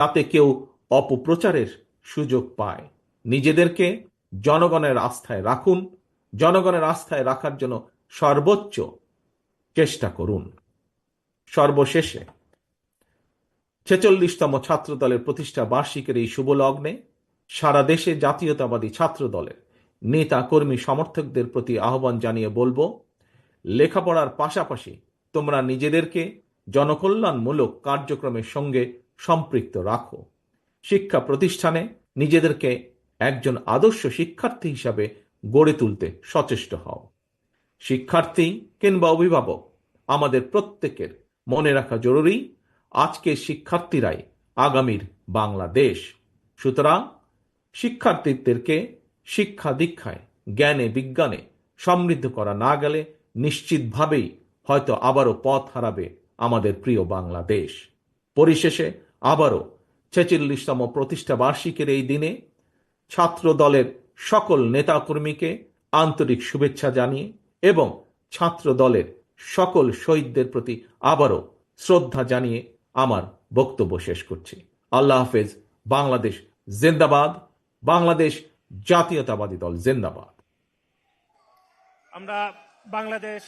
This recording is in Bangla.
তাতে কেউ অপপ্রচারের সুযোগ পায়। নিজেদেরকে জনগণের আস্থায় রাখুন, জনগণের আস্থায় রাখার জন্য সর্বোচ্চ চেষ্টা করুন। সর্বশেষে, ছেচল্লিশতম ছাত্র দলের প্রতিষ্ঠা বার্ষিকের এই শুভ লগ্নে সারা দেশে জাতীয়তাবাদী ছাত্র দলের নেতা, কর্মী, সমর্থকদের প্রতি আহ্বান জানিয়ে বলব, লেখাপড়ার পাশাপাশি তোমরা নিজেদেরকে জনকল্যাণমূলক কার্যক্রমের সঙ্গে সম্পৃক্ত রাখো। শিক্ষা প্রতিষ্ঠানে নিজেদেরকে একজন আদর্শ শিক্ষার্থী হিসাবে গড়ে তুলতে সচেষ্ট হও। শিক্ষার্থী কিংবা অভিভাবক, আমাদের প্রত্যেকের মনে রাখা জরুরি, আজকের শিক্ষার্থীরাই আগামীর বাংলাদেশ। সুতরাং শিক্ষার্থীদেরকে শিক্ষা দীক্ষায়, জ্ঞানে, বিজ্ঞানে সমৃদ্ধ করা না গেলে নিশ্চিতভাবেই হয়তো আবারও পথ হারাবে আমাদের প্রিয় বাংলাদেশ। পরিশেষে আবারও ছেচল্লিশতম প্রতিষ্ঠা বার্ষিকের এই দিনে ছাত্র দলের সকল নেতাকর্মীকে আন্তরিক শুভেচ্ছা জানিয়ে এবং ছাত্র দলের সকল শহীদদের প্রতি আবারও শ্রদ্ধা জানিয়ে আমার বক্তব্য শেষ করছি। আল্লাহ হাফেজ। বাংলাদেশ জিন্দাবাদ। বাংলাদেশ জাতীয়তাবাদী দল জিন্দাবাদ। আমরা বাংলাদেশ